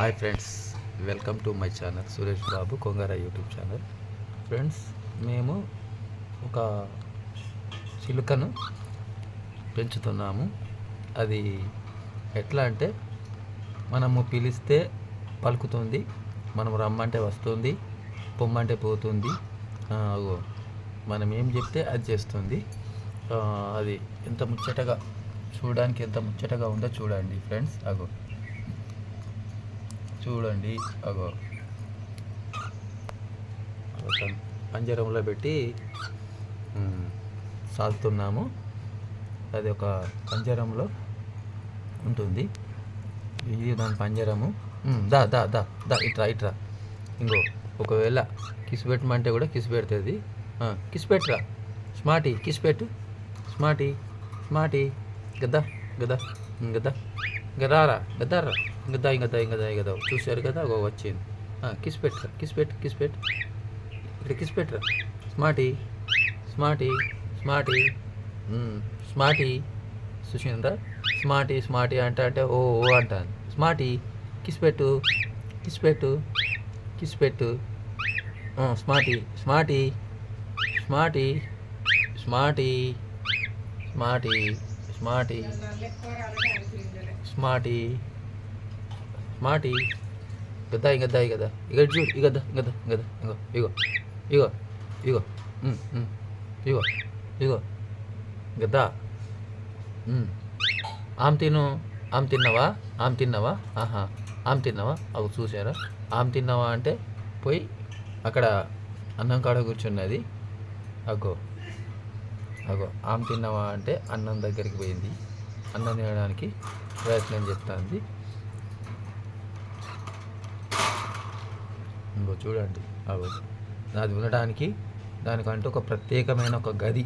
Hi friends welcome to my channel Suresh Babu Kongara YouTube channel. Friends మేము ఒక చిలుకను పెంచుతున్నాము. అది ఎట్లా అంటే మనము పిలిస్తే పలుకుతుంది మనం రమ్మంటే వస్తుంది పొమ్మంటే పోతుంది. అగో మనం ఏం చెప్తే అది చేస్తుంది. అది ఎంత ముచ్చటగా చూడడానికి ఎంత ముచ్చటగా ఉందో చూడండి ఫ్రెండ్స్ అగో. చూడండి అగో. పంజరంలో పెట్టి సాగుతున్నాము అది ఒక పంజరంలో ఉంటుంది. ఇది దాని పంజరము. దా దా దా దా ఇట్రా ఇట్రా. ఇంకో ఒకవేళ కిసి పెట్టమంటే కూడా కిసి పెడుతుంది. కిసి పెట్టరా. స్మార్టీ కిసి పెట్టు. Smarty smarty. గద్దా గద్దా గద్దా. గదారా గదారా గద్దా ఇంకదా ఇంకదా ఇంకదా చూశారు కదా ఒక వచ్చింది కిస్ పెట్టరా కిస్ పెట్టు కిస్ పెట్టు ఇక్కడ కిస్ పెట్టరా స్మార్టీ స్మార్టీ స్మార్టీ స్మార్టీ చూసిండ్రా స్మార్టీ స్మార్టీ అంటే అంటే ఓ ఓ అంటాను స్మార్టీ కిస్ పెట్టు కిస్ పెట్టు కిస్ పెట్టు Smarty Smarty smarty smarty smarty smarty smarty. Smarty. గద్దా ఇంకద్దా కదా ఇక చూడు ఇక ఇంకద్దా ఇంకద్దా ఇంకో ఇగో ఇగో ఇగో ఇగో. ఇగో గద్దా. ఆమె తిను ఆమె తిన్నావా? ఆమె తిన్నావా? ఆహా. ఆమె తిన్నావా? అవి చూసారా ఆమె తిన్నావా అంటే పోయి అక్కడ అన్నం కాడ కూర్చున్నది. అగో. అగో. ఆమె తిన్నావా అంటే అన్నం దగ్గరికి పోయింది. అన్నం తినడానికి ప్రయత్నం చేస్తుంది. ఇంకో చూడండి. అది ఉండడానికి దానికంటూ ఒక ప్రత్యేకమైన ఒక గది.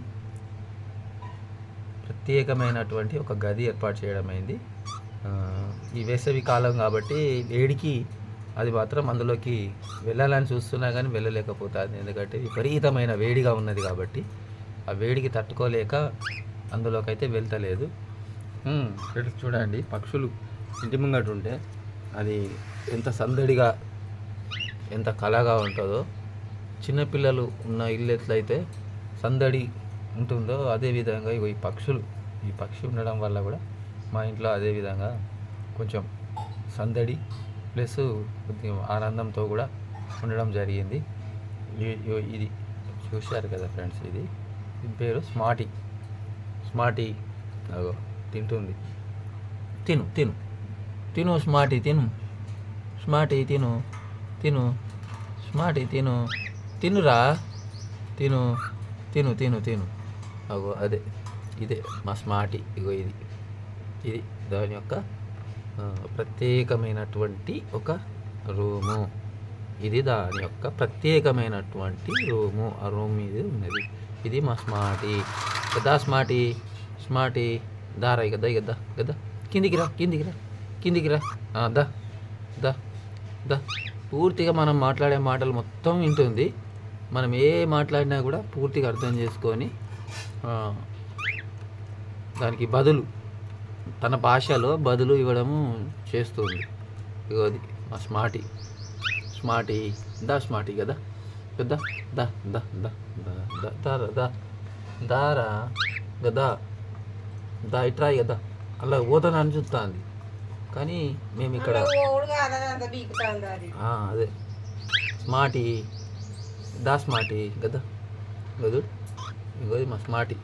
ప్రత్యేకమైనటువంటి ఒక గది ఏర్పాటు చేయడం అయింది. ఈ వేసవి కాలం కాబట్టి వేడికి అది మాత్రం అందులోకి వెళ్ళాలని చూస్తున్నా కానీ వెళ్ళలేకపోతుంది. ఎందుకంటే విపరీతమైన వేడిగా ఉన్నది కాబట్టి ఆ వేడికి తట్టుకోలేక అందులోకి అయితే వెళ్తలేదు. ఇక్కడ చూడండి పక్షులు ఇంటి ముంగట ఉంటే అది ఎంత సందడిగా ఎంత కళగా ఉంటుందో. చిన్నపిల్లలు ఉన్న ఇల్లు ఎట్లయితే సందడి ఉంటుందో అదే విధంగా ఇగో ఈ పక్షులు ఈ పక్షి ఉండడం వల్ల కూడా మా ఇంట్లో అదే విధంగా కొంచెం సందడి ప్లస్ కొద్దిగా ఆనందంతో కూడా ఉండడం జరిగింది. ఇది చూశారు కదా ఫ్రెండ్స్ ఇది. దీని పేరు స్మార్టీ. స్మార్టీ అగో. తింటుంది. తిను తిను. తిను స్మార్టీ తిను. స్మార్టీ తిను తిను. స్మార్టీ తిను. తినురా. తిను తిను తిను తిను. అగో అదే. ఇదే మా స్మార్టీ. ఇగో ఇది. ఇది దాని యొక్క ప్రత్యేకమైనటువంటి ఒక రూము. ఇది దాని యొక్క ప్రత్యేకమైనటువంటి రూము. ఆ రూమ్ ఇది ఉన్నది. ఇది మా స్మార్టీ. కదా స్మార్టీ? స్మార్టీ? దారా గద్దా గద్దా గద్దా కిందికి రా కిందికి రా కిందికి రా దా దా దా పూర్తిగా మనం మాట్లాడే మాటలు మొత్తం వింటుంది మనం ఏ మాట్లాడినా కూడా పూర్తిగా అర్థం చేసుకొని దానికి బదులు తన భాషలో బదులు ఇవ్వడము చేస్తుంది ఇగో అది మా స్మార్టీ స్మార్టీ దా స్మార్టీ కదా కదా దా దా దా దా దా దా దారా గదా దా ఇట్రా కదా అలా పోతానని చూస్తుంది కానీ మేము ఇక్కడ అదే స్మార్టీ దా స్మార్టీ కదా గదు ఇగో ఇది మా స్మార్టీ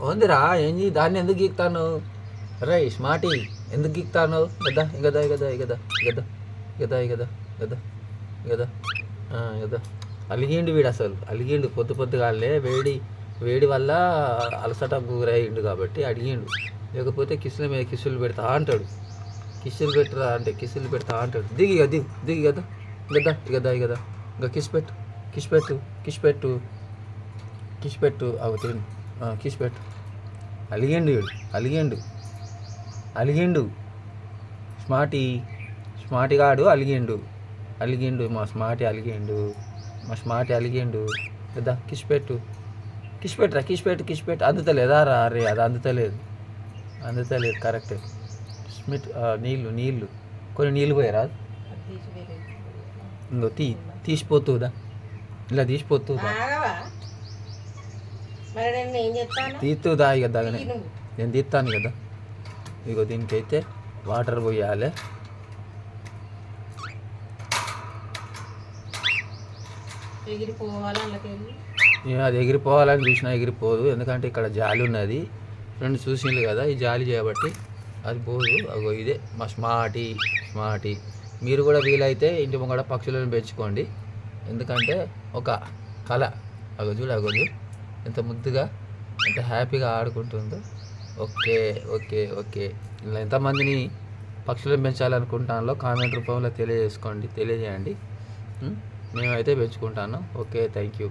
ఉందిరా ఏంది దాన్ని ఎందుకు గీక్తాను రే స్మార్టీ ఎందుకు గీక్తాను గదా గదా గదా గదా గదా గదా గదా గదా గదా అలిగిండు వీడు అసలు. అలిగిండు. పొద్దు పొద్దుగాలే వేడి వేడి వల్ల అలసట గురయ్యిండు కాబట్టి అడిగిండు. లేకపోతే కిసుల మీద కిసులు పెడతా అంటాడు. కిసులు పెట్టరా అంటే కిసులు పెడతా అంటాడు. దిగి దిగు దిగి కదా గదా గదా కదా ఇంకా కిస్ పెట్టు కిస్ పెట్టు కిస్ పెట్టు కిస్ పెట్టు. అవి తిను. ఆ, కిస్ పెట్టు. అలిగిండు వీడు. అలిగిండు. అలిగిండు. స్మార్టీ స్మార్టీ కాడు అలిగిండు. అలిగిండు మా స్మార్టీ అలిగిండు. మా స్మార్టీ అలిగిండు. కదా కిస్ పెట్టు కిస్ పెట్టురా కిస్ పెట్టు కిస్ పెట్టు అందుతలేదా రా రే అది అందుతలేదు. అందుతలేదు కరెక్ట్. స్మిట్ నీళ్ళు నీళ్ళు. కొన్ని నీళ్ళు పోయారా? ఇంకో తీ తీసిపోతుందా? ఇలా తీసిపోతుందా? తీస్తుందా ఇక నువ్వు నేను తీస్తాను కదా. ఇగో దీనికైతే వాటర్ పోయాలి. అది ఎగిరిపోవాలని చూసినా ఎగిరిపోదు. ఎందుకంటే ఇక్కడ జాలి ఉన్నది. రెండు చూసిండ్రు కదా ఈ జాలి చేయబట్టి అది పోదు. అగో ఇదే మా స్మాటి స్మాటి మీరు కూడా వీలైతే ఇంటి ముంగడ పక్షులను పెంచుకోండి. ఎందుకంటే ఒక కళ. అగో చూడు అగో చూడు. ఎంత ముద్దుగా ఎంత హ్యాపీగా ఆడుకుంటుందో. Okay okay okay. ఇలా ఎంతమందిని పక్షులను పెంచాలనుకుంటానో కామెంట్ రూపంలో తెలియజేసుకోండి తెలియజేయండి. మేమైతే పెంచుకుంటాను. Okay thank you